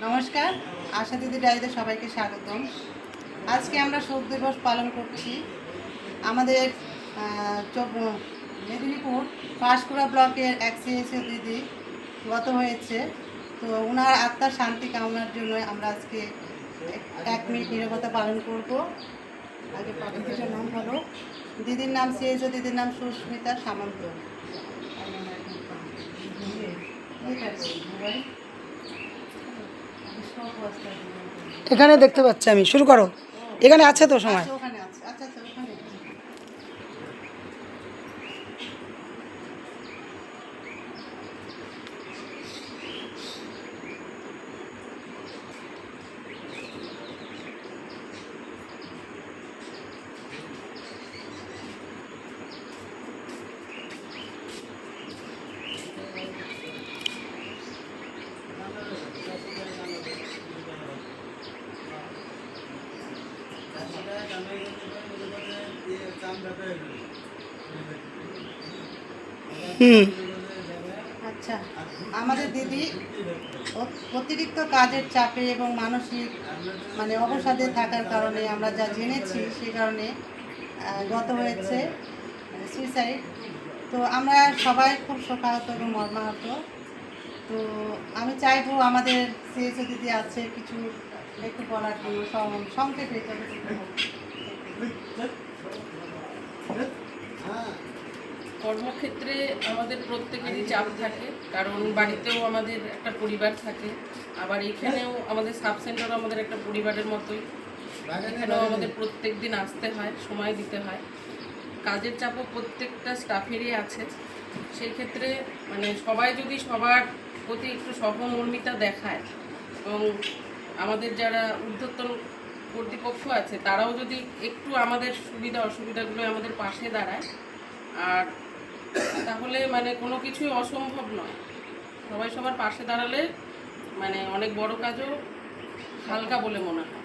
নমস্কার, আশা দিদি ডায়েরিতে সবাইকে স্বাগতম। আজকে আমরা শোক দিবস পালন করছি। আমাদের মেদিনীপুর পাঁশকুড়া ব্লকের এক সিএসএ দিদি গত হয়েছে। তো ওনার আত্মার শান্তি কামনার জন্য আমরা আজকে এক- মিনিট নিরবতা পালন করব। আগে পাখিটার নাম হলো। দিদির নাম সিএসও দিদির নাম সুস্মিতা সামন্ত। এখানে দেখতে পাচ্ছি আমি। শুরু করো। এখানে আছে তো সময় আচ্ছা, ওখানে আছে আচ্ছা আচ্ছা ওখানে আছে। হুম। আচ্ছা আমাদের দিদি অতিরিক্ত কাজের চাপে এবং মানসিক মানে অবসাদে থাকার কারণে আমরা যা জেনেছি সে কারণে গত হয়েছে সুইসাইড তো আমরা সবাই খুব শোকাহত এবং মর্মাহত। তো আমি চাইব আমাদের সিএসও দিদি আছে কিছু একটু বলার জন্য সংক্ষেপে। কর্মক্ষেত্রে আমাদের প্রত্যেকেরই চাপ থাকে, কারণ বাড়িতেও আমাদের একটা পরিবার থাকে। আবার এখানেও আমাদের সাব সেন্টারও আমাদের একটা পরিবারের মতোই। এখানেও আমাদের প্রত্যেক দিন আসতে হয়, সময় দিতে হয়। কাজের চাপও প্রত্যেকটা স্টাফেরই আছে। সেই ক্ষেত্রে মানে সবাই যদি সবার প্রতি একটু সহমর্মিতা দেখায় এবং আমাদের যারা ঊর্ধ্বতন কর্তৃপক্ষ আছে তারাও যদি একটু আমাদের সুবিধা অসুবিধাগুলো আমাদের পাশে দাঁড়ায় আর তাহলে মানে কোনো কিছুই অসম্ভব নয় সবাই সবার পাশে দাঁড়ালে মানে অনেক বড় কাজও হালকা বলে মনে হয়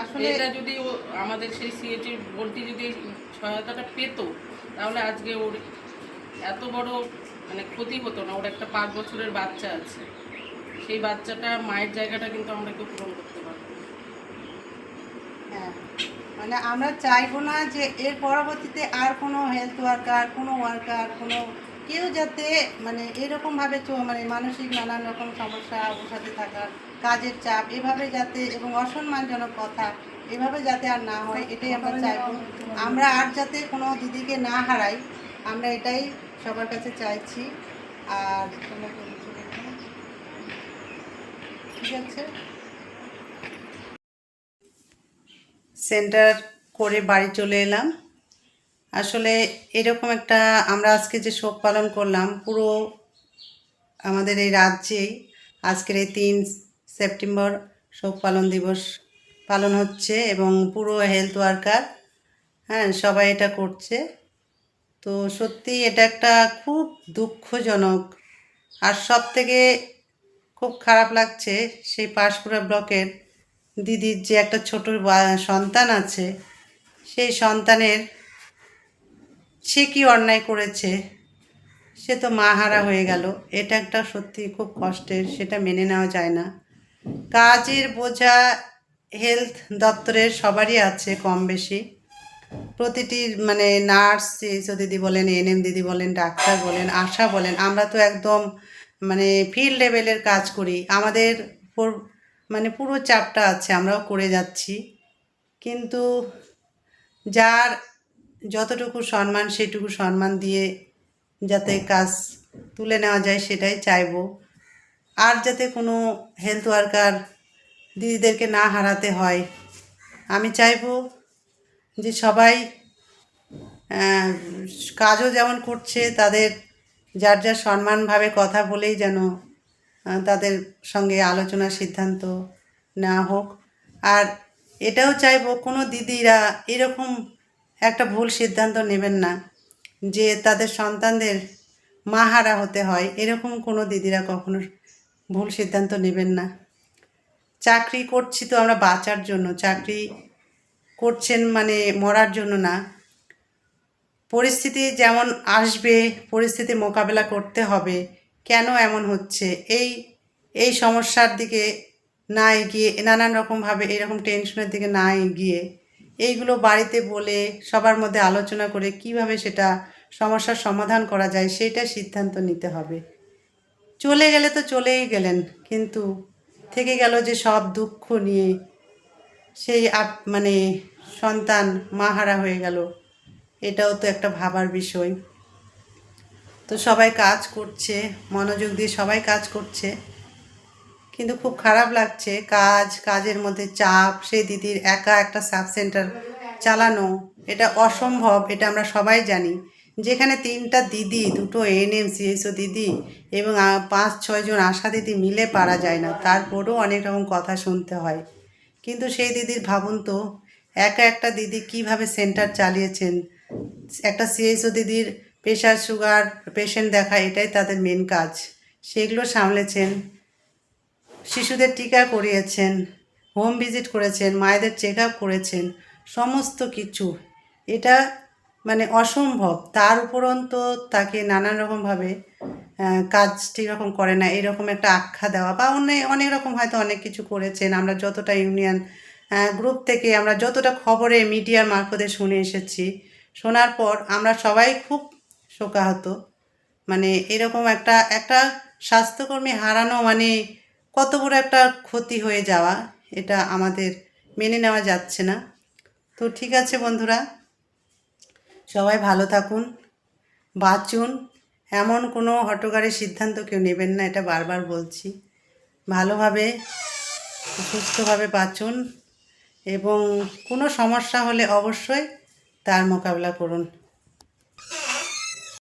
আসলে এটা যদি ও আমাদের সেই সিএটি বোর্ডটি যদি সহায়তাটা পেত তাহলে আজকে ওর এত বড় মানে ক্ষতি হতো না ওর একটা পাঁচ বছরের বাচ্চা আছে সেই বাচ্চাটা মায়ের জায়গাটা কিন্তু আমরা কেউ পূরণ করতে। হ্যাঁ। মানে আমরা চাইব না যে এর পরবর্তীতে আর কোনো হেলথ ওয়ার্কার কোনো ওয়ার্কার কোনো কেউ যাতে মানে এরকমভাবে চ- মানে মানসিক নানান রকম সমস্যা অবসাদে থাকা কাজের চাপ এভাবে যাতে এবং অসম্মানজনক কথা এভাবে যাতে আর না হয় এটাই আমরা চাইব। আমরা আর যাতে কোনো দিদিকে না হারাই আমরা এটাই সবার কাছে চাইছি। আর? ঠিক আছে? সেন্টার করে বাড়ি চলে এলাম। আসলে এরকম একটা আমরা আজকে যে শোক পালন করলাম, পুরো আমাদের এই রাজ্যেই আজকের এই তিন সেপ্টেম্বর শোক পালন দিবস পালন হচ্ছে এবং পুরো হেলথ ওয়ার্কার হ্যাঁ সবাই এটা করছে। তো সত্যি এটা একটা খুব দুঃখজনক আর সব থেকে খুব খারাপ লাগছে সেই পাঁশকুড়া ব্লকের দিদির যে একটা ছোট সন্তান আছে, সেই সন্তানের সে কি অন্যায় করেছে? সে তো মাহারা হয়ে গেল। এটা একটা সত্যি খুব কষ্টের, সেটা মেনে নেওয়া যায় না। কাজের বোঝা হেলথ দপ্তরের সবারই আছে কম বেশি। প্রতিটি মানে নার্স এইসব দিদি বলেন এনএম দিদি বলেন, ডাক্তার বলেন, আশা বলেন, আমরা তো একদম মানে ফিল্ড লেভেলের কাজ করি। আমাদের মানে পুরো চাপটা আছে, আমরাও করে যাচ্ছি। কিন্তু যার যতটুকু সম্মান, সেটুকু সম্মান দিয়ে যাতে কাজ তুলে নেওয়া যায়, সেটাই চাইব। আর যাতে কোনো হেলথ ওয়ার্কার দিদিদেরকে না হারাতে হয়, আমি চাইব যে সবাই কাজও যেমন করছে, তাদের যার যার সম্মানভাবে কথা বলেই যেন তাদের সঙ্গে আলোচনা সিদ্ধান্ত নেওয়া হোক। আর এটাও চাইব কোনো দিদিরা এরকম একটা ভুল সিদ্ধান্ত নেবেন না যে তাদের সন্তানদের মাহারা হতে হয়। এরকম কোনো দিদিরা কখনো ভুল সিদ্ধান্ত নেবেন না। চাকরি করছি তো আমরা বাঁচার জন্য। চাকরি করছেন মানে মরার জন্য না। পরিস্থিতি যেমন আসবে, পরিস্থিতি মোকাবেলা করতে হবে। কেন এমন হচ্ছে? এই এই সমস্যার দিকে না এগিয়ে, নানান রকমভাবে এরকম টেনশনের দিকে না এগিয়ে এইগুলো বাড়িতে বলে সবার মধ্যে আলোচনা করে কীভাবে সেটা সমস্যার সমাধান করা যায় সেটা সিদ্ধান্ত নিতে হবে। চলে গেলে তো চলেই গেলেন, কিন্তু থেকে গেল যে সব দুঃখ নিয়ে সেই আপ মানে সন্তান মাহারা হয়ে গেল, এটাও তো একটা ভাবার বিষয়। তো সবাই কাজ করছে, মনোযোগ দিয়ে সবাই কাজ করছে। কিন্তু খুব খারাপ লাগছে, কাজ, কাজের মধ্যে চাপ, সেই দিদির একা একটা সাব সেন্টার চালানো, এটা অসম্ভব, এটা আমরা সবাই জানি। যেখানে তিনটা দিদি, দুটো এনএম সিএসও দিদি এবং পাঁচ ছয়জন আশা দিদি মিলে পারা যায় না, তারপরেও অনেক রকম কথা শুনতে হয়। কিন্তু সেই দিদির ভাবুন তো, একা একটা দিদি কীভাবে সেন্টার চালিয়েছেন? একটা সিএসও দিদির প্রেশার সুগার পেশেন্ট দেখা, এটাই তাদের মেন কাজ। সেগুলো সামলেছেন। শিশুদের টিকা করিয়েছেন হোম ভিজিট করেছেন, মায়েদের চেক আপ করেছেন, সমস্ত কিছু। এটা মানে অসম্ভব। তার উপরন্ত তাকে নানান রকমভাবে কাজ ঠিক রকম করে না। এরকম একটা আখ্যা দেওয়া বা অন্য অনেক রকম হয়তো অনেক কিছু করেছেন। আমরা যতটা ইউনিয়ন গ্রুপ থেকে আমরা যতটা খবরে মিডিয়ার মারফতে শুনে এসেছি, শোনার পর আমরা সবাই খুব শোকাহত। মানে এরকম একটা একটা স্বাস্থ্যকর্মী হারানো মানে কত বড় একটা ক্ষতি হয়ে যাওয়া, এটা আমাদের মেনে নেওয়া যাচ্ছে না। তো ঠিক আছে বন্ধুরা, সবাই ভালো থাকুন, বাঁচুন। এমন কোনো হটকারী সিদ্ধান্ত কেউ নেবেন না, এটা বারবার বলছি। ভালোভাবে, সুস্থভাবে বাঁচুন এবং কোনো সমস্যা হলে অবশ্যই তার মোকাবিলা করুন।